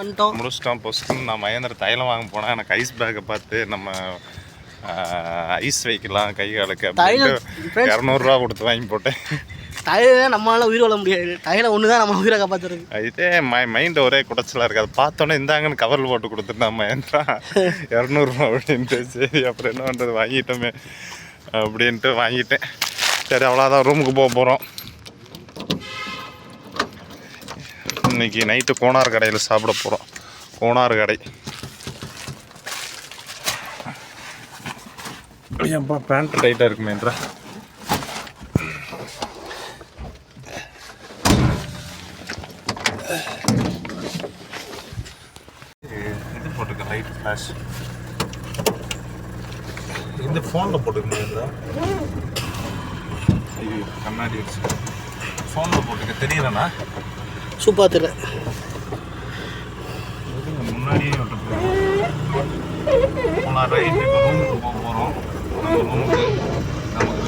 வந்துட்டோம். முடிச்சிட்டோம் பொஸ்ட்டு நான் மகேந்திர தைலம் வாங்க போனேன் எனக்கு ஐஸ் பேக்கை பார்த்து நம்ம ஐஸ் வைக்கலாம் கை காலுக்கு. இரநூறுவா கொடுத்து வாங்கி போட்டேன். தைல நம்மளால உயிர் வாழ முடியாது. தைல ஒன்று தான் நம்ம உயிரை காப்பாற்றுறது இதே மை மைண்ட் ஒரே குடைச்சலாக இருக்குது அதை பார்த்தோன்னே இந்தாங்கன்னு கவரில் போட்டு கொடுத்துட்டான் மகேந்திரா. இரநூறுவா அப்படின்ட்டு. சரி அப்புறம் என்ன பண்ணுறது வாங்கிட்டோமே அப்படின்ட்டு வாங்கிட்டேன். சரி அவ்வளோதான் ரூமுக்கு போக போகிறோம் இன்னைக்கு நைட்டு கோனார் கடையில் சாப்பிட போகிறோம் கோனார் கடை. ஏன்பா பேண்ட் டைட்டாக இருக்குமேன்றா இது போட்டுக்க லைட் ஃப்ளாஷ் இந்த ஃபோனில் போட்டுக்க ஐயோ கண்ணாடி வச்சு ஃபோனில் போட்டுக்க தெரியலண்ணா? சூப்பராக தெரியல. முன்னாடியே போக போகிறோம் ரூமுக்கு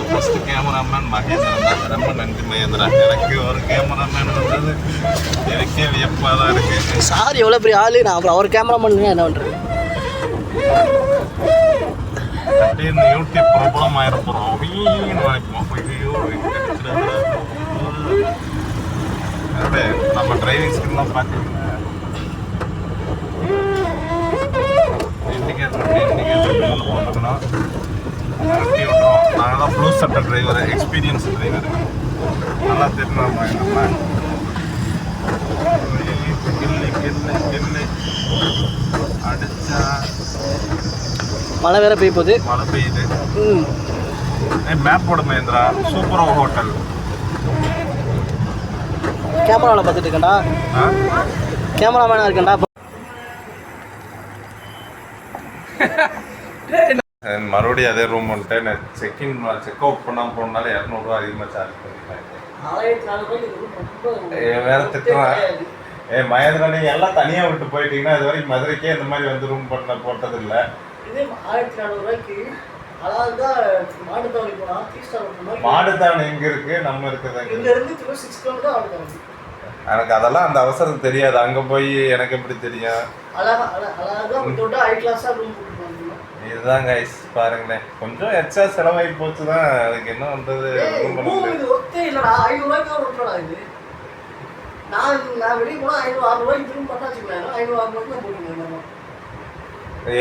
ஃபஸ்ட்டு கேமராமேன் மகேந்திரன் தான் ரொம்ப நன்றி மகேந்திரா எனக்கு ஒரு கேமராமேன் வந்தது எனக்கே வியப்பாக தான் இருக்குது சார் எவ்வளோ பெரிய ஆளு நான் அப்புறம் அவர் கேமராமேன் என்ன பண்ணுறது இந்த யூடியூப் பிரபலம் ஆயிட போகிறோம் நினைப்போம் வாய்ப்போம் ஐயோ அப்படியே நம்ம டிரைவிங் ஸ்கில்லாம் பார்த்தீங்கன்னா இண்டிகேட்டர் இண்டிகேட்டர் போட்டுக்கணும் வண்டி விட்டுறோம் நாங்கள் தான் ப்ளூ சட்டர் டிரைவர் எக்ஸ்பீரியன்ஸ் டிரைவர் நல்லா தெரியும் நம்ம கில்லி கில்லி கில்லி அடிச்சா மழை வேற பெய்ய போகுது. மழை பெய்யுது. மேப் போட மகேந்திரா சூப்பரோ ஹோட்டல் கேமராவில் பார்த்துட்டு இருக்கேன்டா. கேமராமேனாக இருக்கேன்டா. மறுபடியும் அதே ரூம் வந்துட்டு நான் செக்இன் செக் அவுட் பண்ணாமல் போனால இரநூறுவா அதிகமாக சார்ஜ் பண்ணிட்டாங்க வேற திட்டுறான் ஏ மகேந்திரா நீங்கள் எல்லாம் தனியாக விட்டு போயிட்டீங்கன்னா இது வரைக்கும் மதுரைக்கே இந்த மாதிரி வந்து ரூம் பண்ண போட்டது இல்லை இதே ஆயிரத்தி நானூறுரூவாய்க்கு த்ரீ ஸ்டார் மாடுதான் எங்க இருக்கு? நம்ம இருக்குது எங்க இங்க இருந்து சிக்ஸ் கிலோமீட்டர் எனக்கு அதெல்லாம் அந்த அவசரம் தெரியாது. அங்க போய் எனக்கு எப்படி தெரியும்? இதுதான் கைஸ் பாருங்களேன். கொஞ்சம் எக்ஸ்ட்ரா செலவாகி போச்சு தான் அதுக்கு என்ன பண்றது?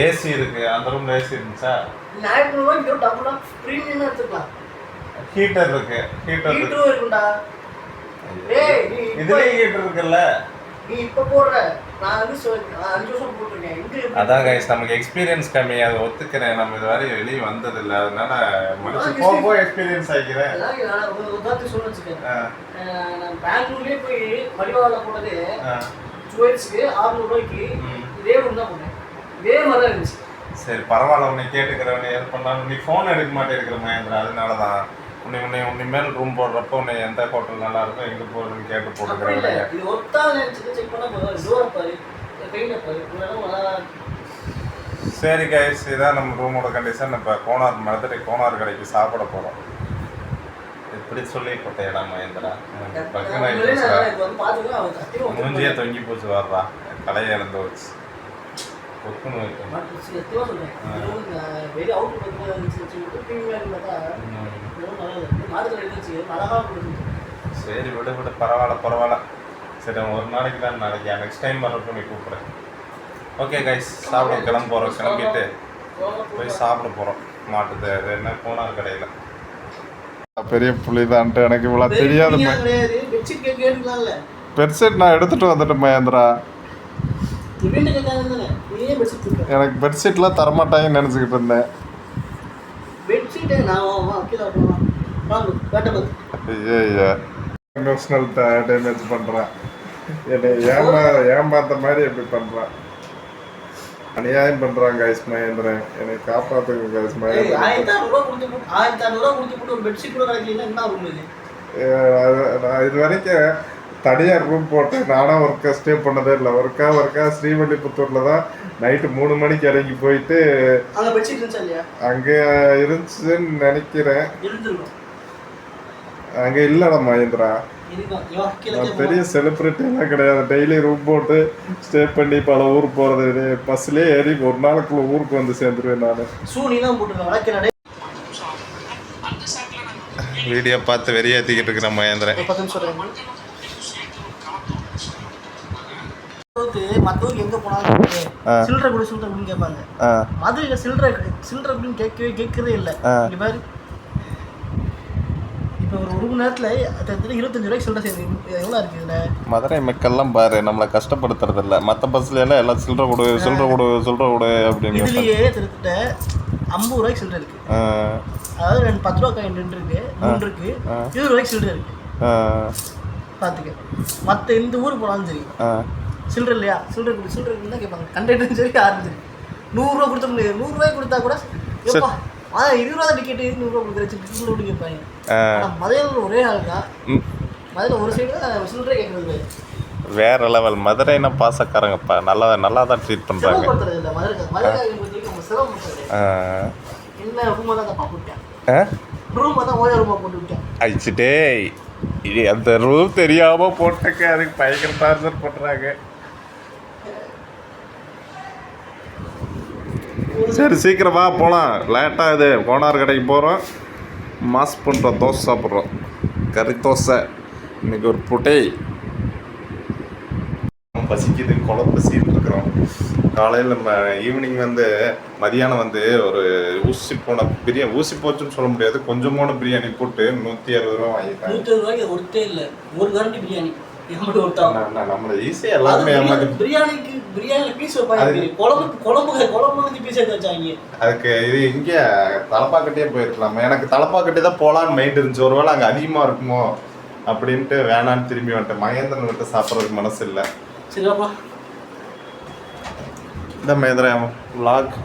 ஏசி இருக்கு. அந்த ரூம்ல ஏசி இருந்துச்சா? ஹீட்டர் இருக்கு. ஹீட்டர் இருக்கு. அதான் கைஸ் நமக்கு எக்ஸ்பீரியன்ஸ் கம்மி. அதை ஒத்துக்கிறேன். நம்ம இது வரை வெளியே வந்தது இல்ல அதனால முடிச்சு போக போக எக்ஸ்பீரியன்ஸ் ஆகிக்கிறேன் நான் பெங்களூர்லயே போய் மடிவாவில் போனது ஆ. ஜுவல்ஸ்க்கு ஆறுநூறு ரூபாய்க்கு ம். இதே ஒன்று தான் போனேன் இதே மாதிரி தான் இருந்துச்சு. சரி பரவாயில்ல. உன்னை கேட்டுக்கிறவனே எது பண்ணாலும் நீ ஃபோன் எடுக்க மகேந்திரா. அதனால தான் உன்னை உன்னை உன்னை மேல் ரூம் போடுறப்போ உன்னை எந்த ஹோட்டல் நல்லா இருக்கும் எங்கே போகிறதுன்னு கேட்டு போட்டுக்கிறேன் இது ஒத்தா நினைச்சு செக் பண்ணா போதும் டோரை பாரு. பெயிண்டை பாரு. இவ்வளோ நல்லா சரி கைஸ் இதான் நம்ம ரூமோட கண்டிஷன் இப்போ கோனார் மதுரை கோனார் கடைக்கு சாப்பிட போகிறோம் இப்படி சொல்லி போட்டேடா மகேந்திரா. மூஞ்சியே தொங்கி போச்சு வர்றா கலையை இழந்து வந்து நல்லா இருக்கு சரி விடு விடு. பரவாயில்ல பரவாயில்ல. சரி ஒரு நாளைக்கு தான் நாளைக்கு நெக்ஸ்ட் டைம் வரப்போ நீ கூப்பிடுறேன். ஓகே கைஸ் சாப்பிட கிளம்ப போகிறோம் கிளம்பிட்டு போய் சாப்பிட போகிறோம் மாட்டுது அது என்ன கோனார் கடையில். பெரிய புள்ளி தான்ட்டு எனக்கு இவ்வளோ தெரியாது பெட்ஷீட் நான் எடுத்துகிட்டு வந்துட்டேன் மகேந்திரா கொடுக்க. எனக்கு பெட்ஷீட்லாம் தரமாட்டாங்கன்னு நினச்சிக்கிட்டு இருந்தேன். ஐயா எமோஷனல் டேமேஜ் பண்ணுறான் என்னை ஏமா ஏமாத்த மாதிரி எப்படி பண்ணுறான் அநியாயம் பண்ணுறான் கைஸ் மகேந்திரன். என்னை காப்பாற்றுங்க கைஸ் மகேந்திரன். நான் இது வரைக்கும் தனியார் ரூம் போட்டு நானும் ஒர்க்கா ஸ்டே பண்ணதே இல்லை. ஒர்க்கா ஒர்க்கா ஸ்ரீவல்லிபுத்தூரில் தான் நைட்டு மூணு மணிக்கு இறங்கி போயிட்டு அங்கே இருந்துச்சுன்னு நினைக்கிறேன். அங்கே இல்லைடா மகேந்திரா. பெரிய செலிப்ரிட்டிலாம் கிடையாது. டெய்லி ரூம் போட்டு ஸ்டே பண்ணி பல ஊர் போகிறது பஸ்லேயே ஏறி ஒரு நாளுக்குள்ள ஊருக்கு வந்து சேர்ந்துருவேன் நான். வீடியோ பார்த்து வெறியாத்திக்கிட்டு இருக்கிற மகேந்திரன். ஊருக்கு எங்க போனாலும். சில்லறை கொடு சில்லறை கொடுன்னு கேட்பாங்க. ஆ. மதுரையில சில்லறை சில்லறை அப்படின்னு கேட்கவே கேட்கறதே இல்லை. ஒரு ஒரு மணி நேரத்துல இருபத்தஞ்சு ரூபாய்க்கு சில்லறை சேர்ந்து எவ்வளோ இருக்கு இதுல? மதுரை மக்கள்லாம் பாரு நம்மளை கஷ்டப்படுத்துறது இல்ல. மற்ற பஸ்ல எல்லாம் எல்லாம் சில்லற கொடு சில்லற கொடு சில்லற கொடு அப்படின்னு இதுலயே கிட்டத்தட்ட ஐம்பது ரூபாய்க்கு சில்லறை இருக்கு. அதாவது ரெண்டு பத்து ரூபா காயின் ரெண்டு இருக்கு மூணு இருக்கு. இருபது ரூபாய்க்கு சில்லறை இருக்கு. பார்த்துக்க மற்ற எந்த ஊர் போனாலும் சரி. சில்லறை இல்லையா? சில்லறை கொடு சில்லறை தான் கேட்பாங்க கண்டக்டரும் சரி யாரும் சரி நூறுரூவா கொடுத்த முடியாது. நூறுரூவாய் கொடுத்தா கூட எப்பா? ஆ இருபது ரூபா டிக்கெட்டு நூறுரூவா கொடுக்குற சில்லறை கொடு கேட்பாங்க. ஆனால் மதுரையில் ஒரே ஆள் தான் ம். மதுரையில் ஒரு சைடு தான் சில்லறை கேட்கறது வேற லெவல் மதுரைனா பாசக்காரங்கப்பா. நல்லா நல்லா தான் ட்ரீட் பண்றாங்க. சிரமப்படுத்துறது இல்லை மதுரை மதுரைக்காரங்க பற்றி நம்ம சிரமப்படுறது ஆ. என்ன ரூமாக தான் தப்பா போட்டேன் ஆ? ரூமாக தான் ஓய ரூமாக போட்டு விட்டேன் அடிச்சுட்டே இது அந்த ரூல் தெரியாம போட்டக்க அதுக்கு பயங்கர டார்ச்சர் பண்றாங்க சரி சீக்கிரமா போகலாம் லேட்டாக இது கோனார் கடைக்கு போகிறோம் மாஸ் பண்ணுறோம் தோசை சாப்பிட்றோம். கறி தோசை. இன்னைக்கு ஒரு புட்டை பசிக்குது குழம்பு பசிட்டு இருக்கிறோம். காலையில் நம்ம ஈவினிங் வந்து மதியானம் வந்து ஒரு ஊசி போன பிரியாணி ஊசி போச்சுன்னு சொல்ல முடியாது. கொஞ்சமான பிரியாணி போட்டு நூற்றி அறுபது ரூபா வாங்கிட்டாங்க நூற்றி ரூபாய்க்கு ஒருத்தே இல்லை. ஒரு கரண்டி பிரியாணி. நம்மளை ஈஸியாக எல்லாருமே ஏமாத்தி பிரியாணிக்கு பிரியாணியில் பீஸ் வைப்பாங்க. குழம்பு குழம்பு குழம்பு வந்து பீஸ் எடுத்து வச்சாங்க. அதுக்கு இது இங்கே தலப்பாக்கட்டியே போயிருக்கலாம். எனக்கு தலப்பாக்கட்டி தான் போகலான்னு மைண்ட் இருந்துச்சு. ஒருவேளை அங்கே அதிகமாக இருக்குமோ அப்படின்ட்டு வேணான்னு திரும்பி வந்துட்டேன். மகேந்திரன் விட்டு சாப்பிட்றதுக்கு மனசு இல்லை. சரி வாப்பா இந்த மகேந்திரன் விலாக்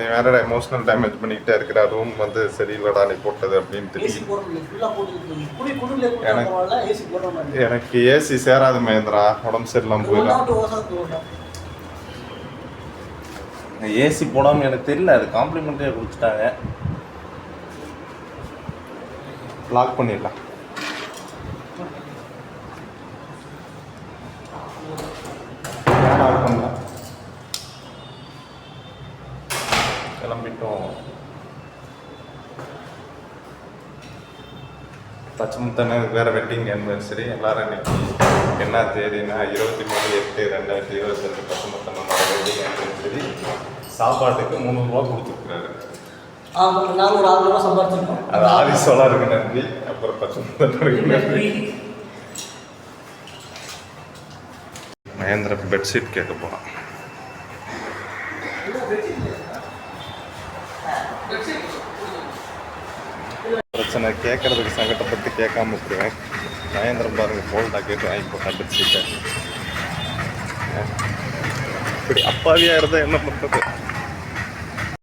என்னை வேற எமோஷனல் டேமேஜ் பண்ணிக்கிட்டே இருக்கிற ரூம் வந்து சரியில்லடா நீ போட்டது குடியில் எனக்கு- எனக்கு ஏசி சேராது மகேந்திரா உடம்பு சரியில்லாம போயிடும். ஏசி போடாமல் எனக்கு தெரியல அது காம்ப்ளிமெண்ட்டே கொடுத்துட்டாங்க. லாக் பண்ணிடலாம். கிளம்பிட்டோம். பச்சைமுத்தனை வேற வெட்டிங் ஆனிவர்சரி எல்லாரும் இன்னைக்கு என்ன தேதினா இருபத்தி மூணு எட்டு ரெண்டாயிரத்தி இருபத்தஞ்சு பச்சைமுத்தனோட வெட்டிங் ஆனிவர்சரி சாப்பாட்டுக்கு முந்நூறுரூவா கொடுத்துருக்குறாரு. நாங்கள் ஒரு ஆறு ரூபா சம்பாதிச்சிருக்கோம் அது ஆதி சோலாருக்கு நன்றி. அப்புறம் பச்சைமுத்தனருக்கு நன்றி. மகேந்திர பெட்ஷீட் கேட்க போகிறான் பிரச்சனை கேட்கறதுக்கு சங்கடப்பட்டு கேட்காம விட்டுருவேன் நயந்திரம் பாருங்க போல்டா கேட்டு வாங்கி போட்டான் பெட்ஷீட்டை இப்படி அப்பாவியா இருந்தா என்ன பண்றது?